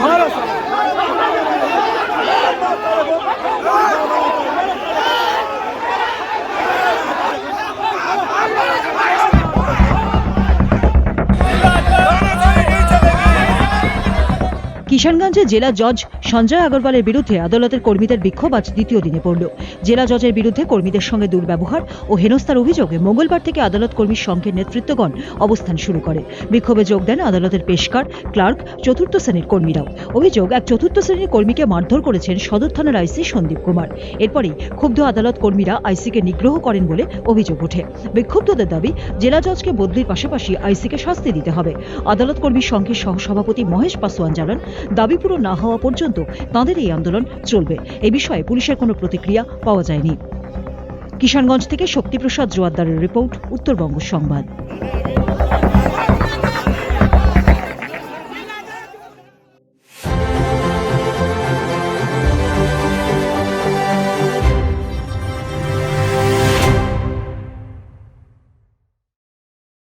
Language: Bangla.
ঘর আছে কিষানগঞ্জে জেলা জজ সঞ্জয় আগরওয়ালের বিরুদ্ধে আদালতের কর্মীদের বিক্ষোভ আজ দ্বিতীয় দিনে পড়ল। জেলা জজের বিরুদ্ধে কর্মীদের সঙ্গে দুর্ব্যবহার ও হেনস্থার অভিযোগে মঙ্গলবার থেকে আদালত কর্মী সংঘের নেতৃত্বগণ অবস্থান শুরু করে। বিক্ষোভে যোগ দেন আদালতের পেশকার, ক্লার্ক, চতুর্থ শ্রেণির কর্মীরাও। অভিযোগ, এক চতুর্থ শ্রেণির কর্মীকে মারধর করেছেন সদর থানার আইসি সন্দীপ কুমার। এরপরেই ক্ষুব্ধ আদালত কর্মীরা আইসিকে নিগ্রহ করেন বলে অভিযোগ ওঠে। বিক্ষুব্ধদের দাবি, জেলা জজকে বদলির পাশাপাশি আইসিকে শাস্তি দিতে হবে। আদালত কর্মী সংঘের সহসভাপতি মহেশ পাসোয়ান জানান দাবি পূরণ না হওয়া পর্যন্ত তাঁদের এই আন্দোলন চলবে। এ বিষয়ে পুলিশের কোনো প্রতিক্রিয়া পাওয়া যায়নি। কিষানগঞ্জ থেকে শক্তিপ্রসাদ জোয়ারদারের রিপোর্ট, উত্তরবঙ্গ সংবাদ।